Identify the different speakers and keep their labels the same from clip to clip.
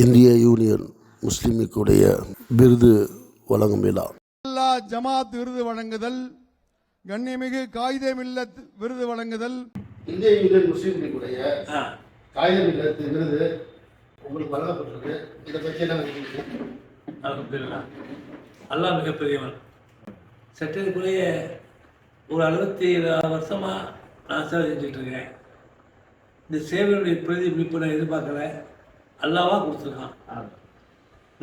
Speaker 1: இந்திய யூனியன் முஸ்லீம் லீக்குடைய விருது வழங்கும் விழா.
Speaker 2: அல்லா ஜமாத் விருது வழங்குதல் கண்ணியமிகு காயிதே மில்லத் விருது வழங்குதல்.
Speaker 1: இந்திய யூனியன் முஸ்லீம் லீக்குடைய காகிதம் இல்லத்து விருது உங்களுக்கு வழங்கப்பட்டிருக்கு. இதை பற்றி என்ன
Speaker 3: அல்லாஹ் மிகப்பெரியவன் சற்றேக்குள்ளேய ஒரு அறுபத்தி ஏழு வருஷமாக நான் சேவை செஞ்சுட்டு இருக்கேன். இந்த சேவையுடைய பிரதிபலிப்பு நான் எதிர்பார்க்கல. அல்லாவா கொடுத்துருக்கான்.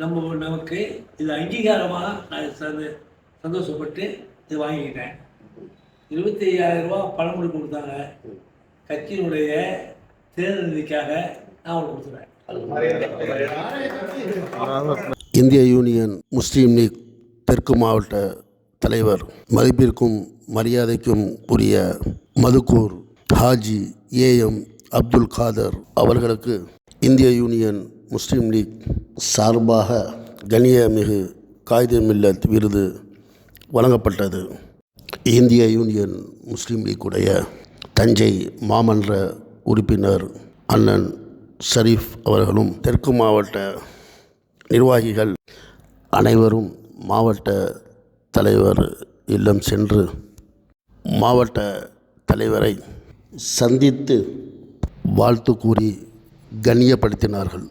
Speaker 3: நம்ம நமக்கு இது அங்கீகாரமாக நான் சந்த சந்தோஷப்பட்டு இது வாங்கிக்கிட்டேன். இருபத்தி ஐயாயிரம் ரூபா பணமுடி கொடுத்தாங்க. கட்சியினுடைய தேர்தல் நிதிக்காக நான் அவங்களுக்கு கொடுத்துருவேன்.
Speaker 1: இந்திய யூனியன் முஸ்லீம் லீக் தெற்கு மாவட்ட தலைவர் மதிப்பிற்கும் மரியாதைக்கும் உரிய மதுக்கூர் ஹாஜி ஏஎம் அப்துல் காதர் அவர்களுக்கு இந்திய யூனியன் முஸ்லீம் லீக் சார்பாக கண்ணியமிகு காயிதே மில்லத் விருது வழங்கப்பட்டது. இந்திய யூனியன் முஸ்லீம் லீக்குடைய தஞ்சை மாமன்ற உறுப்பினர் அண்ணன் ஷரீஃப் அவர்களும் தெற்கு மாவட்ட நிர்வாகிகள் அனைவரும் மாவட்ட தலைவர் இல்லம் சென்று மாவட்ட தலைவரை சந்தித்து வாழ்த்து கூறி கண்ணியப்படுத்தினார்கள்.